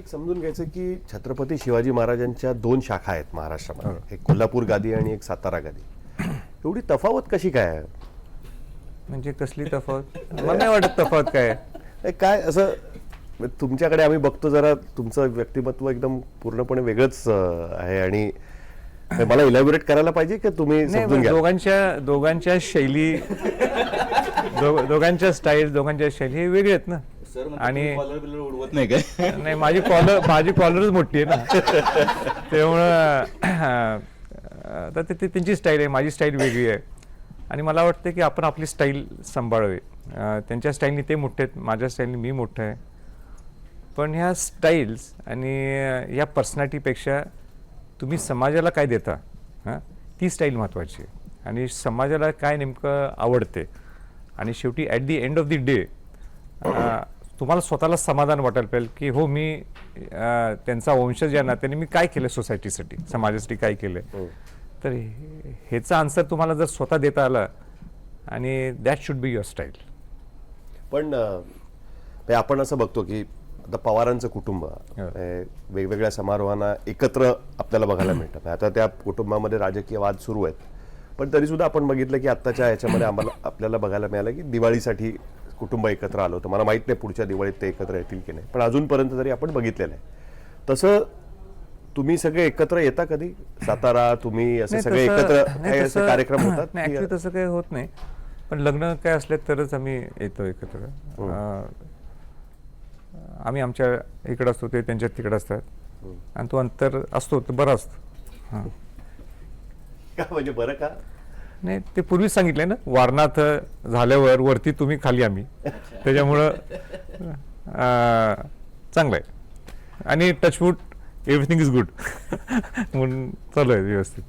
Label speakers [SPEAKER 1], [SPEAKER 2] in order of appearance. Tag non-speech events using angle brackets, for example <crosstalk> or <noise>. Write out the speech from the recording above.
[SPEAKER 1] एक समजून घ्यायचं की छत्रपती शिवाजी महाराजांच्या दोन शाखा आहेत महाराष्ट्रामध्ये. एक कोल्हापूर गादी आणि एक सातारा गादी. एवढी तफावत कशी काय आहे?
[SPEAKER 2] म्हणजे कसली तफावत? मला नाही वाटत तफावत काय.
[SPEAKER 1] हे काय असं तुमच्याकडे आम्ही बघतो जरा तुमचं व्यक्तिमत्व एकदम पूर्णपणे वेगळंच अं, आहे आणि मला इलॅबोरेट करायला पाहिजे की तुम्ही
[SPEAKER 2] नाही
[SPEAKER 1] समजून
[SPEAKER 2] पण
[SPEAKER 1] घ्या?
[SPEAKER 2] दोघांच्या दोघांच्या शैली दो- दोघांच्या स्टाईल दोघांच्या शैली हे वेगळे आहेत ना. आणि
[SPEAKER 3] उडवत नाही काय?
[SPEAKER 2] नाही माझी कॉलर माझी कॉलरच मोठी आहे ना. त्यामुळं आता ते त्यांची स्टाईल आहे माझी स्टाईल वेगळी आहे. आणि मला वाटतं की आपण आपली स्टाईल सांभाळावी. त्यांच्या स्टाईलनी ते मोठे आहेत माझ्या स्टाईलनी मी मोठं आहे. पण ह्या स्टाईल्स आणि या पर्सनॅलिटीपेक्षा तुम्ही समाजाला काय देता? हां? ती स्टाईल महत्त्वाची आहे. आणि समाजाला काय नेमकं आवडते? आणि शेवटी at the end of the day तुम्हाला स्वतःला समाधान वाटायला पाहिजे की हो मी अं, त्यांचा वंशज या नात्याने मी काय केलं सोसायटीसाठी समाजासाठी काय केलं? तर हे- ह्याचा आन्सर तुम्हाला जर स्वतः देता आला आणि that should be your style
[SPEAKER 1] पण अं, म्हणजे आपण असं बघतो की आता पवारांचं कुटुंब अं, वेगवेगळ्या समारोहांना एकत्र आपल्याला बघायला <clears throat> मिळतात. आता त्या कुटुंबामध्ये राजकीय वाद सुरू आहेत. पण तरी सुद्धा आपण बघितलं की आत्ताच्या याच्यामध्ये आम्हाला आपल्याला बघायला मिळालं की दिवाळीसाठी कुटुंब एकत्र आलं होतं. मला माहीत नाही पुढच्या दिवाळीत ते एकत्र येतील की नाही. पण अजूनपर्यंत तरी आपण बघितलेलं आहे. तसं तुम्ही सगळे एकत्र येता कधी? सातारा तुम्ही असे सगळे एकत्र कार्यक्रम होतात
[SPEAKER 2] तसं काही होत नाही. पण लग्न काय असले तरच आम्ही येतो एकत्र.
[SPEAKER 1] हो.
[SPEAKER 2] आम्ही आमच्या इकडे असतो ते त्यांच्या तिकडे असतात.
[SPEAKER 1] हो.
[SPEAKER 2] आणि तो अंतर असतो तर बरा असतो.
[SPEAKER 1] का म्हणजे बरं का?
[SPEAKER 2] नाही ते पूर्वीच सांगितलंय ना वारनाथ झाल्यावर वरती तुम्ही खाली आम्ही. त्याच्यामुळं चांगलं आहे आणि टचवूड एव्हरीथिंग इज गुड म्हणून चालू आहे व्यवस्थित.